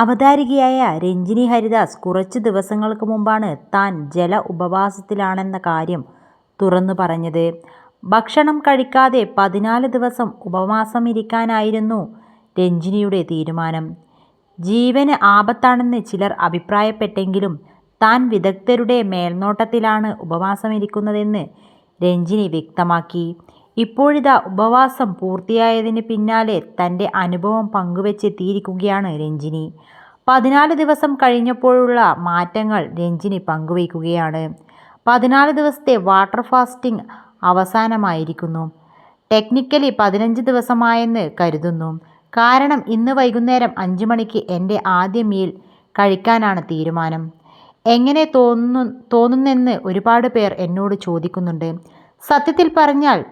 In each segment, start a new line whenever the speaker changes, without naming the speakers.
അവതാരികയായ രഞ്ജിനി ഹരിദാസ് കുറച്ച് ദിവസങ്ങൾക്ക് മുമ്പാണ് താൻ ജല ഉപവാസത്തിലാണെന്ന കാര്യം തുറന്നു പറഞ്ഞത്. ഭക്ഷണം കഴിക്കാതെ പതിനാല് ദിവസം ഉപവാസം ഇരിക്കാനായിരുന്നു രഞ്ജിനിയുടെ തീരുമാനം. ജീവന് ആപത്താണെന്ന് ചിലർ അഭിപ്രായപ്പെട്ടെങ്കിലും താൻ വിദഗ്ധരുടെ മേൽനോട്ടത്തിലാണ് ഉപവാസമിരിക്കുന്നതെന്ന് രഞ്ജിനി വ്യക്തമാക്കി. ഇപ്പോഴിതാ ഉപവാസം പൂർത്തിയായതിന് പിന്നാലെ തന്റെ അനുഭവം പങ്കുവെച്ചെത്തിയിരിക്കുകയാണ് രഞ്ജിനി. പതിനാല് ദിവസം കഴിഞ്ഞപ്പോഴുള്ള മാറ്റങ്ങൾ രഞ്ജിനി പങ്കുവയ്ക്കുകയാണ് പതിനാല് ദിവസത്തെ വാട്ടർ ഫാസ്റ്റിംഗ് അവസാനമായിരിക്കുന്നു. ടെക്നിക്കലി പതിനഞ്ച് ദിവസമായെന്ന് കരുതുന്നു. കാരണം ഇന്ന് വൈകുന്നേരം അഞ്ച് മണിക്ക് എന്റെ ആദ്യ മീൽ കഴിക്കാനാണ് തീരുമാനം. എങ്ങനെ തോന്നുന്നു തോന്നുന്നെന്ന് ഒരുപാട് പേർ എന്നോട് ചോദിക്കുന്നുണ്ട്. സത്യത്തിൽ പറഞ്ഞാൽ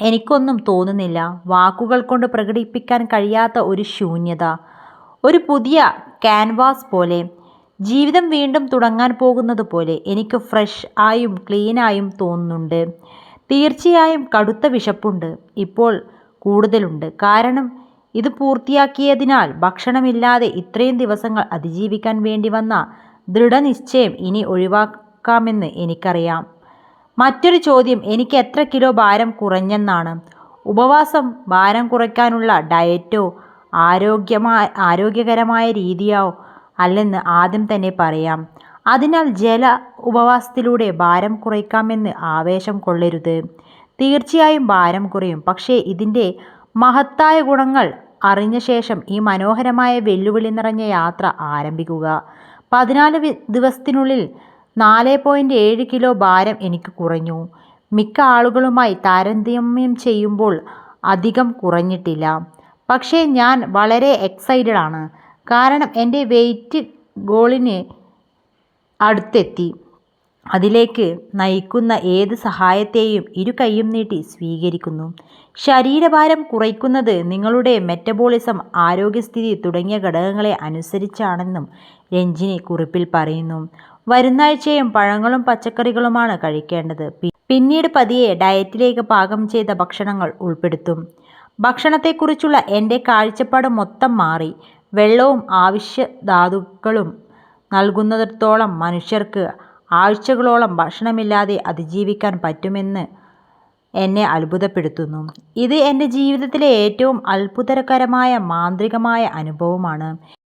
എനിക്കൊന്നും തോന്നുന്നില്ല. വാക്കുകൾ കൊണ്ട് പ്രകടിപ്പിക്കാൻ കഴിയാത്ത ഒരു ശൂന്യത. ഒരു പുതിയ ക്യാൻവാസ് പോലെ. ജീവിതം വീണ്ടും തുടങ്ങാൻ പോകുന്നത് പോലെ. എനിക്ക് ഫ്രഷ് ആയും ക്ലീനായും തോന്നുന്നുണ്ട്. തീർച്ചയായും കടുത്ത വിശപ്പുണ്ട്. ഇപ്പോൾ കൂടുതലുണ്ട്. കാരണം ഇത് പൂർത്തിയാക്കിയതിനാൽ. ഭക്ഷണമില്ലാതെ ഇത്രയും ദിവസങ്ങൾ അതിജീവിക്കാൻ വേണ്ടി വന്ന ദൃഢനിശ്ചയം ഇനി ഒഴിവാക്കാമെന്ന് എനിക്കറിയാം. മറ്റൊരു ചോദ്യം എനിക്ക് എത്ര കിലോ ഭാരം കുറഞ്ഞെന്നാണ്. ഉപവാസം ഭാരം കുറയ്ക്കാനുള്ള ഡയറ്റോ ആരോഗ്യകരമായ രീതിയോ അല്ലെന്ന് ആദ്യം തന്നെ പറയാം. അതിനാൽ ജല ഉപവാസത്തിലൂടെ ഭാരം കുറയ്ക്കാമെന്ന് ആവേശം കൊള്ളരുത്. തീർച്ചയായും ഭാരം കുറയും. പക്ഷേ ഇതിന്റെ മഹത്തായ ഗുണങ്ങൾ അറിഞ്ഞ ശേഷം ഈ മനോഹരമായ വെല്ലുവിളി നിറഞ്ഞ യാത്ര ആരംഭിക്കുക. പതിനാല് ദിവസത്തിനുള്ളിൽ നാലേ പോയിന്റ് ഏഴ് കിലോ ഭാരം എനിക്ക് കുറഞ്ഞു. മിക്ക ആളുകളുമായി താരതമ്യം ചെയ്യുമ്പോൾ അധികം കുറഞ്ഞിട്ടില്ല. പക്ഷേ ഞാൻ വളരെ എക്സൈറ്റഡ് ആണ്. കാരണം എന്റെ വെയിറ്റ് ഗോളിന് അടുത്തെത്തി. അതിലേക്ക് നയിക്കുന്ന ഏത് സഹായത്തെയും ഇരു കൈയും നീട്ടി സ്വീകരിക്കുന്നു. ശരീരഭാരം കുറയ്ക്കുന്നത് നിങ്ങളുടെ മെറ്റബോളിസം, ആരോഗ്യസ്ഥിതി തുടങ്ങിയ ഘടകങ്ങളെ അനുസരിച്ചാണെന്നും രഞ്ജിനി കുറിപ്പിൽ പറയുന്നു. വരുന്നാഴ്ചയും പഴങ്ങളും പച്ചക്കറികളുമാണ് കഴിക്കേണ്ടത്. പിന്നീട് പതിയെ ഡയറ്റിലേക്ക് പാകം ചെയ്ത ഭക്ഷണങ്ങൾ ഉൾപ്പെടുത്തും. ഭക്ഷണത്തെക്കുറിച്ചുള്ള എന്റെ കാഴ്ചപ്പാട് മൊത്തം മാറി. വെള്ളവും ആവശ്യധാതുക്കളും നൽകുന്നിടത്തോളം മനുഷ്യർക്ക് ആഴ്ചകളോളം ഭക്ഷണമില്ലാതെ അതിജീവിക്കാൻ പറ്റുമെന്ന് എന്നെ അത്ഭുതപ്പെടുത്തുന്നു. ഇത് എന്റെ ജീവിതത്തിലെ ഏറ്റവും അത്ഭുതകരമായ മാന്ത്രികമായ അനുഭവമാണ്.